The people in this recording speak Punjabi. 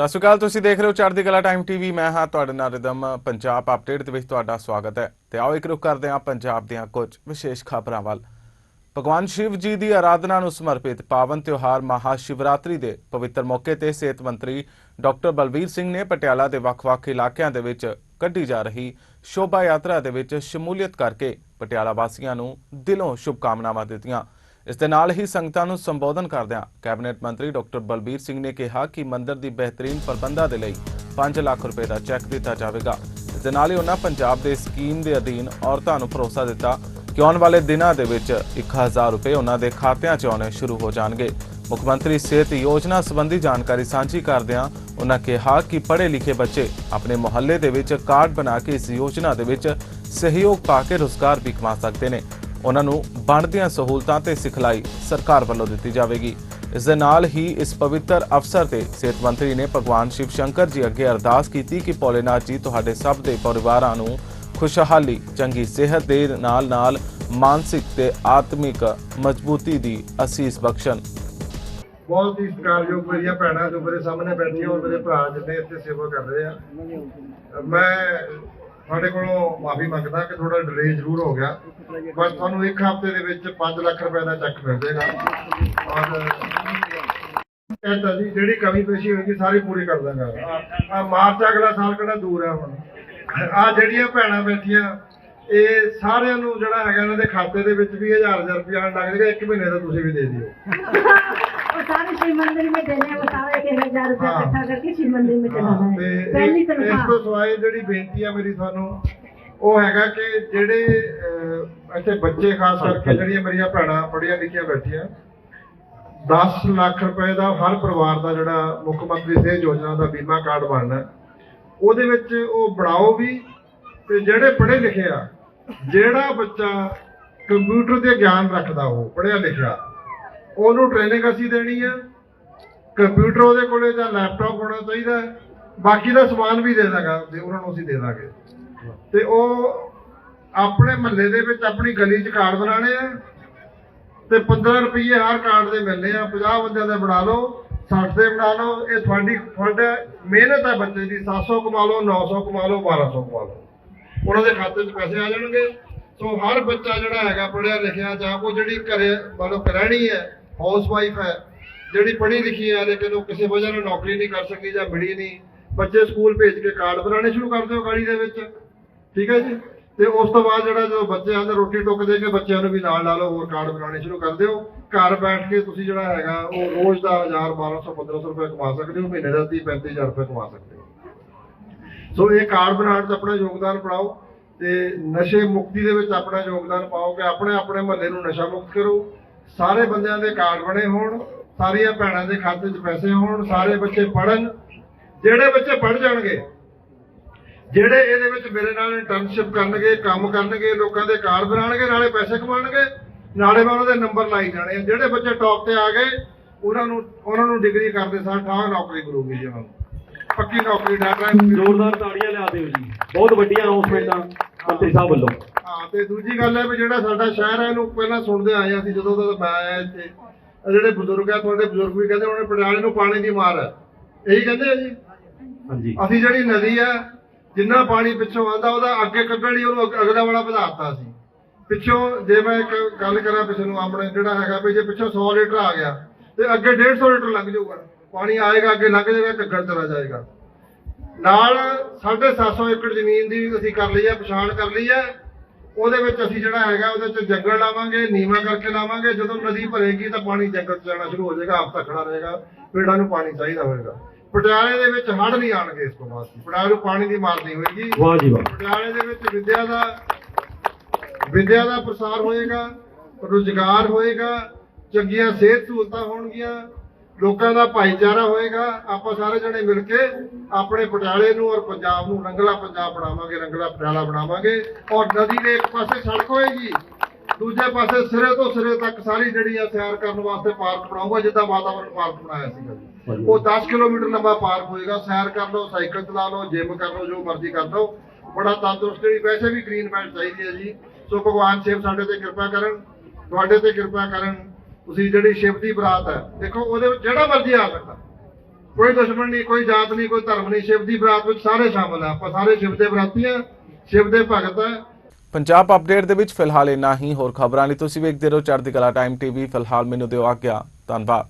ਸਤਿ ਸ਼੍ਰੀ ਅਕਾਲ, ਤੁਸੀਂ ਦੇਖ ਰਹੇ ਹੋ ਚੜ੍ਹਦੀ ਕਲਾ ਟਾਈਮ ਟੀਵੀ। ਮੈਂ ਹਾਂ ਤੁਹਾਡੇ ਨਾਲ ਰਿਦਮ। ਪੰਜਾਬ ਅਪਡੇਟ ਦੇ ਵਿੱਚ ਤੁਹਾਡਾ ਸਵਾਗਤ ਹੈ। ਤੇ ਆਓ ਇੱਕ ਰੁਖ ਕਰਦੇ ਹਾਂ ਪੰਜਾਬ ਦੀਆਂ ਕੁਝ ਵਿਸ਼ੇਸ਼ ਖਬਰਾਂ ਵੱਲ। ਭਗਵਾਨ ਸ਼ਿਵ ਜੀ ਦੀ ਆਰਾਧਨਾ ਨੂੰ ਸਮਰਪਿਤ ਪਾਵਨ ਤਿਉਹਾਰ ਮਹਾ ਸ਼ਿਵਰਾਤਰੀ ਦੇ ਪਵਿੱਤਰ ਮੌਕੇ ਤੇ ਸਿਹਤ ਮੰਤਰੀ ਡਾਕਟਰ ਬਲਬੀਰ ਸਿੰਘ ਨੇ ਪਟਿਆਲਾ ਦੇ ਵੱਖ-ਵੱਖ ਇਲਾਕਿਆਂ ਦੇ ਵਿੱਚ ਕੱਢੀ ਜਾ ਰਹੀ ਸ਼ੋਭਾ ਯਾਤਰਾ ਦੇ ਵਿੱਚ ਸ਼ਮੂਲੀਅਤ ਕਰਕੇ ਪਟਿਆਲਾ ਵਾਸੀਆਂ ਨੂੰ ਦਿਲੋਂ ਸ਼ੁਭਕਾਮਨਾਵਾਂ ਦਿੱਤੀਆਂ। ਇਸ ਦੇ ਨਾਲ ਹੀ ਸੰਗਤਾਂ ਨੂੰ ਸੰਬੋਧਨ ਕਰਦਿਆਂ ਕੈਬਨਿਟ ਮੰਤਰੀ ਡਾਕਟਰ ਬਲਬੀਰ ਸਿੰਘ ਨੇ ਕਿਹਾ ਕਿ ਮੰਦਿਰ ਦੀ ਬਿਹਤਰੀਨ ਪ੍ਰਬੰਧਾਂ ਦੇ ਲਈ 5 ਲੱਖ ਰੁਪਏ ਦਾ ਚੈੱਕ ਦਿੱਤਾ ਜਾਵੇਗਾ। ਇਸ ਦੇ ਨਾਲ ਹੀ ਉਹਨਾਂ ਪੰਜਾਬ ਦੇ ਸਕੀਮ ਦੇ ਅਧੀਨ ਔਰਤਾਂ ਨੂੰ ਭਰੋਸਾ ਦਿੱਤਾ ਕਿ ਆਉਣ ਵਾਲੇ ਦਿਨਾਂ ਦੇ ਵਿੱਚ 1000 ਰੁਪਏ ਉਹਨਾਂ ਦੇ ਖਾਤਿਆਂ 'ਚ ਆਉਣੇ ਸ਼ੁਰੂ ਹੋ ਜਾਣਗੇ। ਮੁੱਖ ਮੰਤਰੀ ਸਿਹਤ ਯੋਜਨਾ ਸੰਬੰਧੀ ਜਾਣਕਾਰੀ ਸਾਂਝੀ ਕਰਦਿਆਂ ਉਹਨਾਂ ਕਿਹਾ ਕਿ ਪੜ੍ਹੇ ਲਿਖੇ ਬੱਚੇ ਆਪਣੇ ਮੁਹੱਲੇ ਦੇ ਵਿੱਚ ਕਾਰਡ ਬਣਾ ਕੇ ਇਸ ਯੋਜਨਾ ਦੇ ਵਿੱਚ ਸਹਿਯੋਗ ਪਾ ਕੇ ਰੋਜ਼ਗਾਰ ਵੀ ਕਮਾ ਸਕਦੇ ਨੇ। ਉਹਨਾਂ ਨੂੰ ਬਣਦੀਆਂ ਸਹੂਲਤਾਂ ਤੇ ਸਿਖਲਾਈ ਸਰਕਾਰ ਵੱਲੋਂ ਦਿੱਤੀ ਜਾਵੇਗੀ। ਇਸ ਦੇ ਨਾਲ ਹੀ ਇਸ ਪਵਿੱਤਰ ਅਵਸਰ ਤੇ ਸਿਹਤ ਮੰਤਰੀ ਨੇ ਭਗਵਾਨ ਸ਼ਿਵ ਸ਼ੰਕਰ ਜੀ ਅੱਗੇ ਅਰਦਾਸ ਕੀਤੀ ਕਿ ਭੋਲੇਨਾਥ ਜੀ, ਤੁਹਾਡੇ ਸਭ ਦੇ ਪਰਿਵਾਰਾਂ ਨੂੰ ਖੁਸ਼ਹਾਲੀ, ਚੰਗੀ ਸਿਹਤ ਦੇ ਨਾਲ ਨਾਲ ਮਾਨਸਿਕ ਤੇ ਆਤਮਿਕ ਮਜ਼ਬੂਤੀ ਦੀ ਅਸੀਸ ਬਖਸ਼ਣ। ਬਹੁਤ ਹੀ ਸਤਿਕਾਰਯੋਗ ਮੇਰੀਆਂ ਭੈਣਾਂ ਜੋ ਮੇਰੇ ਸਾਹਮਣੇ ਬੈਠੀਆਂ ਔਰ ਮੇਰੇ ਭਰਾ ਜਿੰਨੇ ਇੱਥੇ ਸੇਵਾ ਕਰ ਰਹੇ ਆ। ਮੈਂ ਤੁਹਾਡੇ ਕੋਲੋਂ ਮਾਫੀ ਮੰਗਦਾ ਕਿ ਥੋੜਾ ਡਿਲੇ ਜ਼ਰੂਰ ਹੋ ਗਿਆ। ਪਰ ਤੁਹਾਨੂੰ ਇੱਕ ਹਫ਼ਤੇ ਦੇ ਵਿੱਚ 5 ਲੱਖ ਰੁਪਏ ਦਾ ਚੈੱਕ ਮਿਲ ਜਾਏਗਾ। ਔਰ ਕਹਿੰਦਾ ਜੀ ਜਿਹੜੀ ਕਮੀ ਪੇਸ਼ੀ ਹੋਏਗੀ, ਸਾਰੀ ਪੂਰੀ ਕਰ ਦਾਂਗਾ। ਆ ਮਾਰਚ ਅਗਲਾ ਸਾਲ ਕਿਹੜਾ ਦੂਰ ਹੈ ਹੁਣ। ਆ ਜਿਹੜੀਆਂ ਭੈਣਾਂ ਬੈਠੀਆਂ, ਇਹ ਸਾਰਿਆਂ ਨੂੰ ਜਿਹੜਾ ਹੈਗਾ ਇਹਨਾਂ ਦੇ ਖਾਤੇ ਦੇ ਵਿੱਚ ਵੀ 1000 1000 ਰੁਪਏ ਆਉਣ ਲੱਗ ਜਾਏਗਾ, ਇੱਕ ਮਹੀਨੇ ਦਾ ਤੁਸੀਂ ਵੀ ਦੇ ਦਿਓ। वो सारे शिव मंदिर में देने हैं, वो सारे एक हजार रुपया हाँ। इकट्ठा करके शिव मंदिर में चढ़ाना ਹਾਂ, है ਤੇ पहली ਇਸ- ਇਸ तनख्वाह ਤੋਂ ਸਿਵਾਏ ਜਿਹੜੀ ਬੇਨਤੀ ਆ ਮੇਰੀ ਤੁਹਾਨੂੰ ਉਹ ਹੈਗਾ ਕਿ ਜਿਹੜੇ ਅਹ, ਇੱਥੇ ਬੱਚੇ ਖਾਸ ਕਰਕੇ ਜਿਹੜੀਆਂ ਮੇਰੀਆਂ ਭੈਣਾਂ ਪੜ੍ਹੀਆਂ ਲਿਖੀਆਂ ਬੈਠੀਆਂ 10 ਲੱਖ ਰੁਪਏ ਦਾ ਹਰ ਪਰਿਵਾਰ ਦਾ ਜਿਹੜਾ ਮੁੱਖ ਮੰਤਰੀ ਸਿਹਤ ਯੋਜਨਾ ਦਾ ਬੀਮਾ ਕਾਰਡ ਬਣਨਾ ਹੈ, ਉਹਦੇ ਵਿੱਚ ਉਹ ਬਣਾਓ ਵੀ ਤੇ ਜਿਹੜੇ ਪੜ੍ਹੇ ਲਿਖੇ ਆ ਜਿਹੜਾ ਬੱਚਾ ਕੰਪਿਊਟਰ ਤੇ ਗਿਆਨ ਰੱਖਦਾ ਉਹ ਪੜ੍ਹਿਆ ਲਿਖਿਆ ਉਹਨੂੰ ਟ੍ਰੇਨਿੰਗ ਅਸੀਂ ਦੇਣੀ ਹੈ ਕੰਪਿਊਟਰ ਉਹਦੇ ਕੋਲੇ ਜਾਂ ਲੈਪਟਾਪ ਹੋਣਾ ਚਾਹੀਦਾ ਹੈ। ਬਾਕੀ ਦਾ ਸਮਾਨ ਵੀ ਦੇ ਦਾਂਗਾ ਤੇ ਉਹਨਾਂ ਨੂੰ ਅਸੀਂ ਦੇ ਦਾਂਗੇ। ਤੇ ਉਹ ਆਪਣੇ ਮਹੱਲੇ ਦੇ ਵਿੱਚ ਆਪਣੀ ਗਲੀ 'ਚ ਕਾਰਡ ਬਣਾਣੇ ਆ। ਤੇ 15 ਰੁਪਏ ਹਰ ਕਾਰਡ ਦੇ ਮਿਲਨੇ ਆ। 50 ਬੰਦਿਆਂ ਦੇ ਬਣਾ ਲਓ 60 ਦੇ ਬਣਾ ਲਓ। ਇਹ ਤੁਹਾਡੀ ਤੁਹਾਡਾ ਮਿਹਨਤ ਹੈ ਬੱਚੇ ਦੀ। 700 ਕਮਾ ਲਓ 900 ਕਮਾ ਲਓ 1200 ਕਮਾ ਲਓ। ਉਹਨਾਂ ਦੇ ਖਾਤੇ 'ਚ ਪੈਸੇ ਆ ਜਾਣਗੇ। ਸੋ ਹਰ ਬੱਚਾ ਜਿਹੜਾ ਹੈਗਾ, ਪੜ੍ਹਿਆ ਲਿਖਿਆ ਜਾਂ ਉਹ ਜਿਹੜੀ ਘਰੇ ਮੰਨ ਲਓ ਹੈ ਹਾਊਸ ਵਾਈਫ ਹੈ, ਜਿਹੜੀ ਪੜ੍ਹੀ ਲਿਖੀ ਹੈ, ਲੇਕਿਨ ਉਹ ਕਿਸੇ ਵਜ੍ਹਾ ਨਾਲ ਨੌਕਰੀ ਨਹੀਂ ਕਰ ਸਕੀ ਜਾਂ ਮਿਲੀ ਨਹੀਂ। ਬੱਚੇ ਸਕੂਲ ਭੇਜ ਕੇ ਕਾਰਡ ਬਣਾਉਣੇ ਸ਼ੁਰੂ ਕਰ ਦਿਓ ਗਾੜੀ ਦੇ ਵਿੱਚ। ਠੀਕ ਹੈ ਜੀ? ਤੇ ਉਸ ਤੋਂ ਬਾਅਦ ਜਿਹੜਾ ਜਦੋਂ ਬੱਚੇ ਆਂਦੇ ਰੋਟੀ ਟੁੱਕ ਦੇ ਕੇ ਬੱਚਿਆਂ ਨੂੰ ਵੀ ਨਾਲ ਲਾ ਲਓ, ਹੋਰ ਕਾਰਡ ਬਣਾਉਣੇ ਸ਼ੁਰੂ ਕਰ ਦਿਓ। ਘਰ ਬੈਠ ਕੇ ਤੁਸੀਂ ਜਿਹੜਾ ਹੈਗਾ, ਉਹ ਰੋਜ਼ ਦਾ 1000 1200 1500 ਰੁਪਏ ਕਮਾ ਸਕਦੇ ਹੋ, ਮਹੀਨੇ ਦਾ 30 35000 ਰੁਪਏ ਕਮਾ ਸਕਦੇ ਹੋ। ਸੋ ਇਹ ਕਾਰਡ ਬਣਾਉਣ 'ਚ ਆਪਣਾ ਯੋਗਦਾਨ ਪਾਓ ਤੇ ਨਸ਼ੇ ਮੁਕਤੀ ਦੇ ਵਿੱਚ ਆਪਣਾ ਯੋਗਦਾਨ ਪਾਓ ਕਿ ਆਪਣੇ ਆਪਣੇ ਮਹੱਲੇ ਨੂੰ ਨਸ਼ਾ ਮੁਕਤ ਕਰੋ। ਸਾਰੇ ਬੰਦਿਆਂ ਦੇ ਕਾਰਡ ਬਣੇ ਹੋਣ, ਸਾਰੀਆਂ ਭੈਣਾਂ ਦੇ ਖਾਤੇ 'ਚ ਪੈਸੇ ਹੋਣ, ਸਾਰੇ ਬੱਚੇ ਪੜਨ ਜਿਹੜੇ ਬੱਚੇ ਪੜ ਜਾਣਗੇ, ਜਿਹੜੇ ਇਹਦੇ ਵਿੱਚ ਮੇਰੇ ਨਾਲ ਇੰਟਰਨਸ਼ਿਪ ਕਰਨਗੇ, ਕੰਮ ਕਰਨਗੇ, ਲੋਕਾਂ ਦੇ ਕਾਰਡ ਬਣਾਉਣਗੇ, ਨਾਲੇ ਪੈਸੇ ਕਮਾਉਣਗੇ, ਨਾਲੇ ਮੈਂ ਉਹਨਾਂ ਦੇ ਨੰਬਰ ਲਾਈ ਜਾਣੇ ਆ। ਜਿਹੜੇ ਬੱਚੇ ਟੌਪ ਤੇ ਆ ਗਏ, ਉਹਨਾਂ ਨੂੰ ਉਹਨਾਂ ਨੂੰ ਡਿਗਰੀ ਕਰਦੇ ਸਾਰ ਠਾਹ ਨੌਕਰੀ ਮਿਲੂਗੀ ਜੀ ਉਹਨਾਂ ਨੂੰ। ਪੱਕੀ ਨੌਕਰੀ ਡਾਟਾ ਜ਼ੋਰਦਾਰ ਤਾੜੀਆਂ ਲਿਆ ਦਿਓ ਜੀ। ਬਹੁਤ ਵੱਡੀਆਂ ਅਨਾਉਂਸਮੈਂਟਾਂ ਮੰਤਰੀ ਸਾਹਿਬ ਵੱਲੋਂ। ਹਾਂ ਤੇ ਦੂਜੀ ਗੱਲ ਹੈ ਵੀ ਜਿਹੜਾ ਸਾਡਾ ਸ਼ਹਿਰ ਹੈ ਇਹਨੂੰ ਪਹਿਲਾਂ ਸੁਣਦੇ ਆਏ ਹਾਂ ਅਸੀਂ ਜਦੋਂ ਦਾ ਮੈਂ ਆਇਆ ਇੱਥੇ। ਜਿਹੜੇ ਬਜ਼ੁਰਗ ਆ ਤੁਹਾਡੇ ਬਜ਼ੁਰਗ ਵੀ ਕਹਿੰਦੇ ਉਹਨੇ ਪਟਿਆਲੇ ਨੂੰ ਪਾਣੀ ਦੀ ਮਾਰ ਹੈ। ਇਹੀ ਕਹਿੰਦੇ ਆ ਜੀ? ਹਾਂਜੀ। ਅਸੀਂ ਜਿਹੜੀ ਨਦੀ ਆ ਜਿੰਨਾ ਪਾਣੀ ਪਿੱਛੋਂ ਆਂਦਾ ਉਹਦਾ ਅੱਗੇ ਕੱਢਣ ਲਈ ਉਹਨੂੰ ਅਗ- ਅਗਲਾ ਵਾਲਾ ਵਧਾਤਾ ਸੀ। ਪਿੱਛੋਂ ਜੇ ਮੈਂ ਇੱਕ ਗੱਲ ਕਰਾਂ ਪਿੱਛੇ ਨੂੰ ਆਪਣੇ ਜਿਹੜਾ ਹੈਗਾ ਵੀ ਜੇ ਪਿੱਛੋਂ 100 ਲੀਟਰ ਆ ਗਿਆ ਤੇ ਅੱਗੇ 150 ਲੀਟਰ ਲੱਗ ਜਾਊਗਾ। ਪਾਣੀ ਆਏਗਾ ਅੱਗੇ ਲੰਘ ਜਾਏਗਾ ਘੱਗਰ ਚਲਾ ਜਾਏਗਾ। ਨਾਲ 750 ਏਕੜ ਜ਼ਮੀਨ ਦੀ ਅਸੀਂ ਕਰ ਲਈ ਹੈ ਪਛਾਣ ਕਰ ਲਈ ਹੈ। ਉਹਦੇ ਵਿੱਚ ਅਸੀਂ ਜਿਹੜਾ ਹੈਗਾ ਉਹਦੇ ਚ ਜੰਗਲ ਲਾਵਾਂਗੇ ਨੀਵਾਂ ਕਰਕੇ ਲਾਵਾਂਗੇ। ਜਦੋਂ ਨਦੀ ਭਰੇਗੀ ਤਾਂ ਪਾਣੀ ਜੰਗਲ ਚ ਜਾਣਾ ਸ਼ੁਰੂ ਹੋ ਜਾਏਗਾ ਆਪ ਤਾਂ ਖੜਾ ਰਹੇਗਾ। ਪੇੜਾਂ ਨੂੰ ਪਾਣੀ ਚਾਹੀਦਾ ਹੋਵੇਗਾ ਪਟਿਆਲੇ ਦੇ ਵਿੱਚ ਹੜ੍ਹ ਨਹੀਂ ਆਣਗੇ ਇਸ ਤੋਂ ਬਾਅਦ। ਪਟਿਆਲੇ ਨੂੰ ਪਾਣੀ ਦੀ ਮਾਰ ਨਹੀਂ ਹੋਏਗੀ। ਵਾਹ ਜੀ ਵਾਹ। ਪਟਿਆਲੇ ਦੇ ਵਿੱਚ ਵਿਦਿਆ ਦਾ ਵਿਦਿਆ ਦਾ ਪ੍ਰਸਾਰ ਹੋਏਗਾ ਰੁਜ਼ਗਾਰ ਹੋਏਗਾ ਚੰਗੀਆਂ ਸਿਹਤ ਸਹੂਲਤਾਂ ਹੋਣਗੀਆਂ। ਲੋਕਾਂ ਦਾ ਭਾਈਚਾਰਾ ਹੋਏਗਾ ਆਪਾਂ ਸਾਰੇ ਜਣੇ ਮਿਲ ਕੇ ਆਪਣੇ ਪਟਿਆਲੇ ਨੂੰ ਔਰ ਪੰਜਾਬ ਨੂੰ ਰੰਗਲਾ ਪੰਜਾਬ ਬਣਾਵਾਂਗੇ ਰੰਗਲਾ ਪਟਿਆਲਾ ਬਣਾਵਾਂਗੇ ਔਰ ਨਦੀ ਦੇ ਇੱਕ ਪਾਸੇ ਸੜਕ ਹੋਏਗੀ ਦੂਜੇ ਪਾਸੇ ਸਿਰੇ ਤੋਂ ਸਿਰੇ ਤੱਕ ਸਾਰੀ ਜਿਹੜੀ ਆ ਸੈਰ ਕਰਨ ਵਾਸਤੇ ਪਾਰਕ ਬਣਾਊਗਾ ਜਿੱਦਾਂ ਵਾਤਾਵਰਣ ਪਾਰਕ ਬਣਾਇਆ ਸੀਗਾ ਉਹ 10 ਕਿਲੋਮੀਟਰ ਲੰਬਾ ਪਾਰਕ ਹੋਏਗਾ ਸੈਰ ਕਰ ਲਓ ਸਾਈਕਲ ਚਲਾ ਲਓ ਜਿਮ ਕਰ ਲਓ ਜੋ ਮਰਜ਼ੀ ਕਰ ਲਓ। ਬੜਾ ਤੰਦਰੁਸਤ ਜਿਹੜੀ ਵੈਸੇ ਵੀ ਗ੍ਰੀਨ ਬੈਲਟ ਚਾਹੀਦੀ ਹੈ ਜੀ। ਸੋ ਭਗਵਾਨ ਸ਼ਿਵ ਸਾਡੇ ਤੇ ਕਿਰਪਾ ਕਰਨ ਤੁਹਾਡੇ ਤੇ ਕਿਰਪਾ ਕਰਨ ਤੁਸੀਂ ਜਿਹੜੀ ਸ਼ਿਵ ਦੀ ਬਰਾਤ ਹੈ, ਦੇਖੋ ਉਹਦੇ ਵਿੱਚ ਜਿਹੜਾ ਮਰਜ਼ੀ ਆ ਸਕਦਾ। ਕੋਈ ਦੁਸ਼ਮਣ ਨਹੀਂ, ਕੋਈ ਜਾਤ ਨਹੀਂ, ਕੋਈ ਧਰਮ ਨਹੀਂ, ਸ਼ਿਵ ਦੀ ਬਰਾਤ ਵਿੱਚ ਸਾਰੇ ਸ਼ਾਮਲ ਆ। ਆਪਾਂ ਸਾਰੇ ਸ਼ਿਵ ਦੇ ਬਰਾਤੀ ਆ, ਸ਼ਿਵ ਦੇ ਭਗਤ ਆ। ਪੰਜਾਬ ਅਪਡੇਟ ਦੇ ਵਿੱਚ ਫਿਲਹਾਲ ਇੰਨਾ ਹੀ। ਹੋਰ ਖਬਰਾਂ ਲਈ ਤੁਸੀਂ ਵੇਖਦੇ ਰਹੋ ਚੜ੍ਹਦੀ ਕਲਾ ਟਾਈਮ ਟੀਵੀ। ਫਿਲਹਾਲ ਮੈਨੂੰ ਦਿਓ ਆਗਿਆ। ਧੰਨਵਾਦ।